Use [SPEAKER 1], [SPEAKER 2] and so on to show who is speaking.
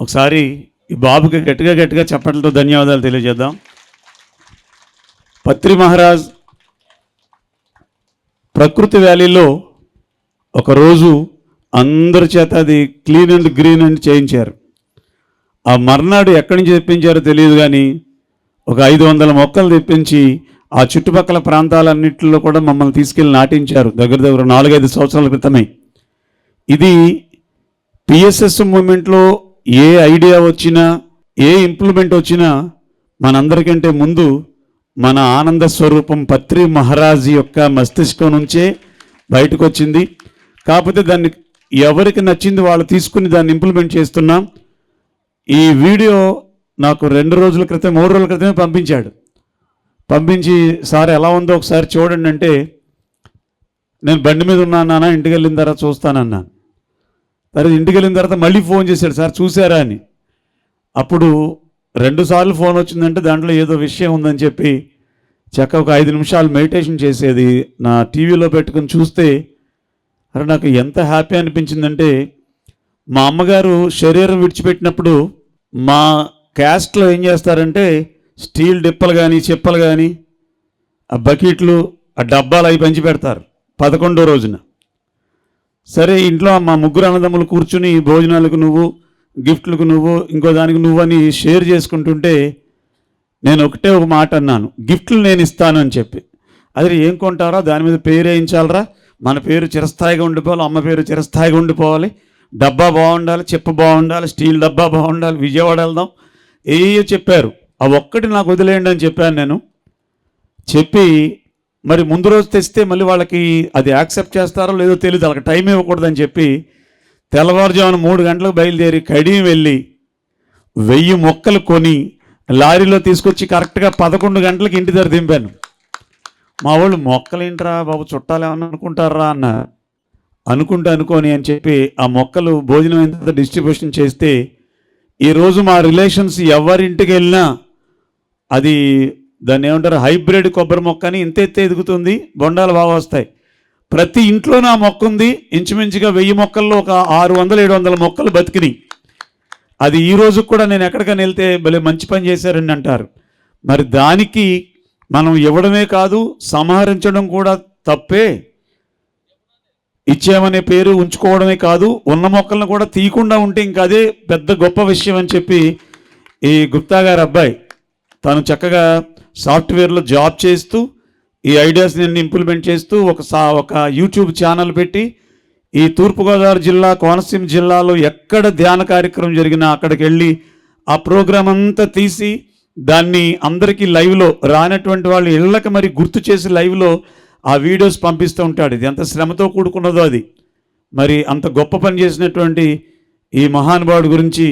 [SPEAKER 1] ఒకసారి ఈ బాబుకి గట్టిగా గట్టిగా చప్పట్లతో ధన్యవాదాలు తెలియజేద్దాం. పత్రి మహారాజ్ ప్రకృతి వ్యాలీలో ఒకరోజు అందరి చేత అది క్లీన్ అండ్ గ్రీన్ అండ్ చేయించారు. ఆ మర్నాడు ఎక్కడి నుంచి తెప్పించారో తెలియదు కానీ ఒక ఐదు వందల మొక్కలు తెప్పించి ఆ చుట్టుపక్కల ప్రాంతాలన్నింటిలో కూడా మమ్మల్ని తీసుకెళ్ళి నాటించారు. దగ్గర దగ్గర నాలుగైదు సంవత్సరాల క్రితమే. ఇది పిఎస్ఎస్ మూమెంట్లో ఏ ఐడియా వచ్చినా ఏ ఇంప్లిమెంట్ వచ్చినా మనందరికంటే ముందు మన ఆనంద స్వరూపం పత్రి మహారాజ్ యొక్క మస్తిష్కం నుంచే బయటకు వచ్చింది కాకపోతే దాన్ని ఎవరికి నచ్చింది వాళ్ళు తీసుకుని దాన్ని ఇంప్లిమెంట్ చేస్తున్నాం. ఈ వీడియో నాకు రెండు రోజుల క్రితం మూడు రోజుల క్రితమే పంపించాడు. పంపించి సార్ ఎలా ఉందో ఒకసారి చూడండి అంటే నేను బండి మీద ఉన్నానా నాన్న ఇంటికి వెళ్ళిన తర్వాత చూస్తానన్నాను. తర్వాత ఇంటికి వెళ్ళిన తర్వాత మళ్ళీ ఫోన్ చేశాడు సార్ చూసారా అని. అప్పుడు రెండుసార్లు ఫోన్ వచ్చిందంటే దాంట్లో ఏదో విషయం ఉందని చెప్పి చక్క ఒక ఐదు నిమిషాలు మెడిటేషన్ చేసేది నా టీవీలో పెట్టుకుని చూస్తే అరే నాకు ఎంత హ్యాపీ అనిపించిందంటే మా అమ్మగారు శరీరం విడిచిపెట్టినప్పుడు మా క్యాస్ట్లో ఏం చేస్తారంటే స్టీల్ డిప్పలు కానీ చెప్పలు కానీ ఆ బకెట్లు ఆ డబ్బాలు అవి పంచి పెడతారు పదకొండో రోజున. సరే ఇంట్లో మా ముగ్గురు అన్నదమ్ములు కూర్చుని భోజనాలకు నువ్వు గిఫ్ట్లకు నువ్వు ఇంకో దానికి నువ్వు అని షేర్ చేసుకుంటుంటే నేను ఒకటే ఒక మాట అన్నాను. గిఫ్ట్లు నేను ఇస్తాను అని చెప్పి. అది ఏం కొంటారా? దాని మీద పేరు వేయించాలరా? మన పేరు చిరస్థాయిగా ఉండిపోవాలి అమ్మ పేరు చిరస్థాయిగా ఉండిపోవాలి. డబ్బా బాగుండాలి చెప్పు బాగుండాలి స్టీల్ డబ్బా బాగుండాలి విజయవాడ వెళ్దాం. ఏయో చెప్పారు. ఆ ఒక్కటి నాకు వదిలేయండి అని చెప్పాను నేను. చెప్పి మరి ముందు రోజు తెస్తే మళ్ళీ వాళ్ళకి అది యాక్సెప్ట్ చేస్తారో లేదో తెలియదు వాళ్ళకి టైం ఇవ్వకూడదని చెప్పి తెల్లవారుజామున మూడు గంటలకు బయలుదేరి కడియం వెళ్ళి వెయ్యి మొక్కలు కొని లారీలో తీసుకొచ్చి కరెక్ట్గా పదకొండు గంటలకు ఇంటి దగ్గర దింపాను. మా వాళ్ళు మొక్కలేంట్రా బాబు చుట్టాలు ఏమన్నా అనుకుంటారా అన్న. అనుకుంటా అనుకోని అని చెప్పి ఆ మొక్కలు భోజనం ఎంత డిస్ట్రిబ్యూషన్ చేస్తే ఈరోజు మా రిలేషన్స్ ఎవరింటికి వెళ్ళినా అది దాన్ని ఏమంటారు? హైబ్రిడ్ కొబ్బరి మొక్క అని ఇంత ఎత్తే ఎదుగుతుంది బొండాలు బాగా వస్తాయి. ప్రతి ఇంట్లో నా మొక్క ఉంది. ఇంచుమించుగా వెయ్యి మొక్కల్లో ఒక ఆరు వందల ఏడు వందల మొక్కలు బతికినాయి. అది ఈ రోజు కూడా నేను ఎక్కడికైనా వెళ్తే భలే మంచి పని చేశారని అంటారు. మరి దానికి మనం ఇవ్వడమే కాదు సంహరించడం కూడా తప్పే. ఇచ్చామనే పేరు ఉంచుకోవడమే కాదు ఉన్న మొక్కలను కూడా తీయకుండా ఉంటే ఇంకా అదే పెద్ద గొప్ప విషయం అని చెప్పి ఈ గుప్తా గారి అబ్బాయి తను చక్కగా సాఫ్ట్వేర్లో జాబ్ చేస్తూ ఈ ఐడియాస్ నేను ఇంప్లిమెంట్ చేస్తూ ఒక సా ఒక యూట్యూబ్ ఛానల్ పెట్టి ఈ తూర్పుగోదావరి జిల్లా కోనసీమ జిల్లాలో ఎక్కడ ధ్యాన కార్యక్రమం జరిగినా అక్కడికి వెళ్ళి ఆ ప్రోగ్రాం అంతా తీసి దాన్ని అందరికీ లైవ్లో రానటువంటి వాళ్ళు ఇళ్ళకి మరి గుర్తు చేసి లైవ్లో ఆ వీడియోస్ పంపిస్తూ ఉంటాడు. ఇది ఎంత శ్రమతో కూడుకున్నదో అది. మరి అంత గొప్ప పని చేసినటువంటి ఈ మహానుభావుడి గురించి